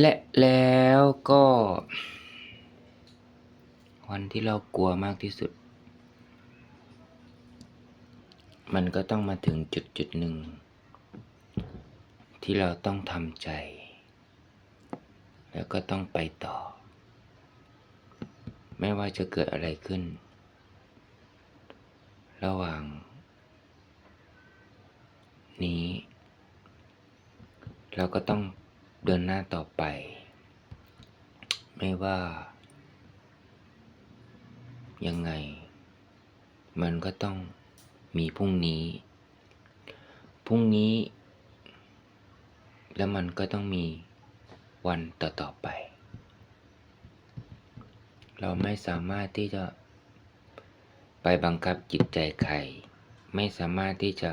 และแล้วก็ วันที่เรากลัวมากที่สุด มันก็ต้องมาถึงจุดจุดหนึ่ง ที่เราต้องทำใจ แล้วก็ต้องไปต่อ ไม่ว่าจะเกิดอะไรขึ้น ระหว่าง นี้ เราก็ต้อง เดินหน้าต่อไป ไม่ว่า ยังไง มันก็ต้องมีพรุ่งนี้ พรุ่งนี้ แล้วมันก็ต้องมีวันต่อๆไป เราไม่สามารถที่จะไปบังคับจิตใจใคร ไม่สามารถที่จะ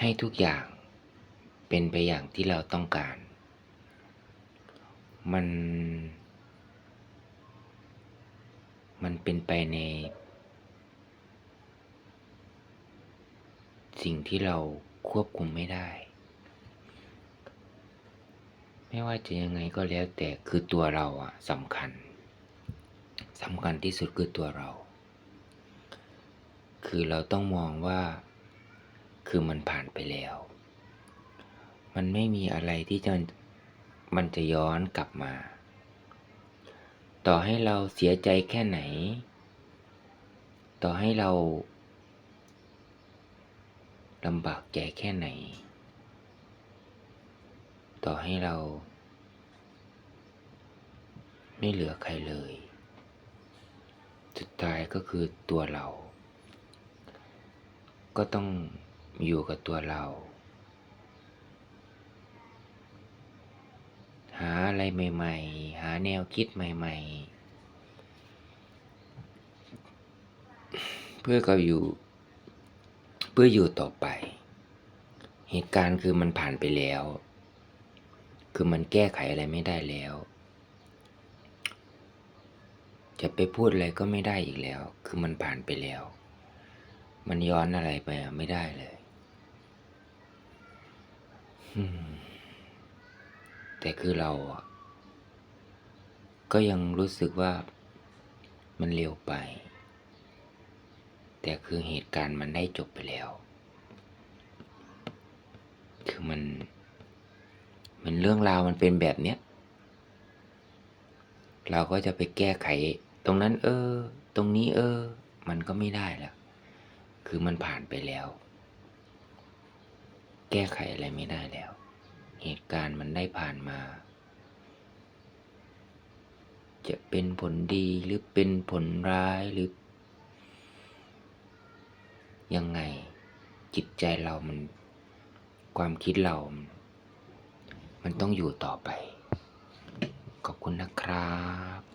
ให้ทุกอย่างเป็นไปอย่างที่เราต้องการ มัน มันเป็นไปใน สิ่งที่เราควบคุมไม่ได้ ไม่ว่าจะยังไงก็แล้วแต่คือตัวเราอะสำคัญสำคัญที่สุดคือตัวเรา คือเราต้องมองว่า คือมันผ่านไปแล้ว มันไม่มีอะไรที่จะมันจะย้อนกลับมา ต่อให้เราเสียใจแค่ไหน ต่อให้เราลำบากใจแค่ไหน ต่อให้เรา ไม่เหลือใครเลย สุดท้ายก็คือตัวเรา ก็ต้อง อยู่กับตัวเรา หาอะไรใหม่ ๆ หาแนวคิดใหม่ ๆ เพื่อก็อยู่ เพื่ออยู่ต่อไป เหตุการณ์คือมันผ่านไปแล้ว คือมันแก้ไขอะไรไม่ได้แล้ว จะไปพูดอะไรก็ไม่ได้อีกแล้ว คือมันผ่านไปแล้วมันย้อนอะไรไปไม่ได้เลย แต่คือเราก็ยังรู้สึกว่ามันเร็วไป แต่คือเหตุการณ์มันได้จบไปแล้ว คือมัน มันเรื่องราวมันเป็นแบบเนี้ย เราก็จะไปแก้ไข ตรงนั้น เออ ตรงนี้เออ มันก็ไม่ได้แล้ว คือมันผ่านไปแล้ว แก้ไขอะไรไม่ได้แล้ว เหตุการณ์มันได้ผ่านมา จะเป็นผลดีหรือเป็นผลร้ายหรือ ยังไงจิตใจเรามัน ความคิดเรา มันต้องอยู่ต่อไป ขอบคุณนะครับ